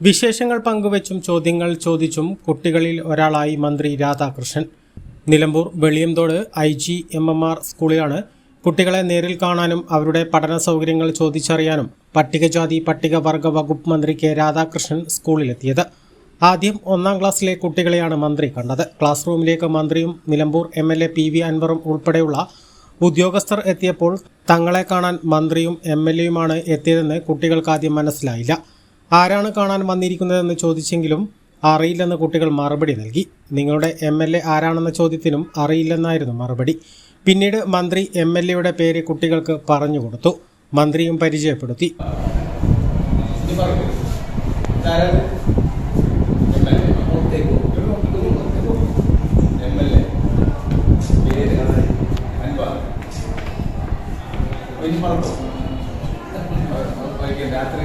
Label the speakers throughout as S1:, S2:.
S1: വിശേഷങ്ങൾ പങ്കുവച്ചും ചോദ്യങ്ങൾ ചോദിച്ചും കുട്ടികളിൽ ഒരാളായി മന്ത്രി Radhakrishnan. Nilambur Veliyamthode I G M M R സ്കൂളിലാണ് കുട്ടികളെ നേരിൽ കാണാനും അവരുടെ പഠന സൗകര്യങ്ങൾ ചോദിച്ചറിയാനും പട്ടികജാതി പട്ടികവർഗ വകുപ്പ് മന്ത്രി കെ രാധാകൃഷ്ണൻ സ്കൂളിലെത്തിയത്. ആദ്യം ഒന്നാം ക്ലാസ്സിലെ കുട്ടികളെയാണ് മന്ത്രി കണ്ടത്. ക്ലാസ് റൂമിലേക്ക് മന്ത്രിയും Nilambur M L A P V അൻവറും ഉൾപ്പെടെയുള്ള ഉദ്യോഗസ്ഥർ എത്തിയപ്പോൾ തങ്ങളെ കാണാൻ മന്ത്രിയും എം എൽ എയുമാണ് എത്തിയതെന്ന് കുട്ടികൾക്ക് ആദ്യം മനസ്സിലായില്ല. ആരാണ് കാണാൻ വന്നിരിക്കുന്നതെന്ന് ചോദിച്ചെങ്കിലും അറിയില്ലെന്ന് കുട്ടികൾ മറുപടി നൽകി. നിങ്ങളുടെ എം എൽ എ ആരാണെന്ന ചോദ്യത്തിനും അറിയില്ലെന്നായിരുന്നു മറുപടി. പിന്നീട് മന്ത്രി എം എൽ എയുടെ പേര് കുട്ടികൾക്ക് പറഞ്ഞു കൊടുത്തു. മന്ത്രിയും പരിചയപ്പെടുത്തി.
S2: രാത്രി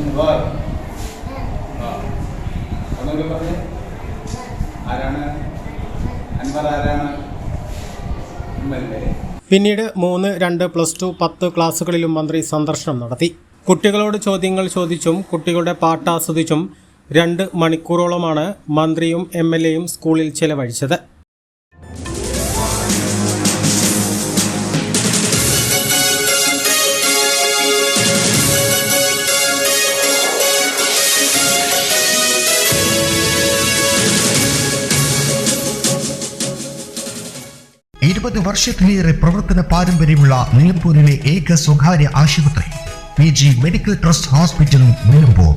S2: അൻവർ
S1: പിന്നീട് മൂന്ന് രണ്ട് പ്ലസ് ടു പത്ത് ക്ലാസ്സുകളിലും മന്ത്രി സന്ദർശനം നടത്തി. കുട്ടികളോട് ചോദ്യങ്ങൾ ചോദിച്ചും കുട്ടികളുടെ പാട്ട് ആസ്വദിച്ചും രണ്ട് മണിക്കൂറോളമാണ് മന്ത്രിയും എം എൽ എയും സ്കൂളിൽ ചെലവഴിച്ചത്.
S3: ഇരുപത് വർഷത്തിലേറെ പ്രവർത്തന പാരമ്പര്യമുള്ള നിലമ്പൂരിലെ ഏക സ്വകാര്യ ആശുപത്രി P G medical trust hospital Nilambur.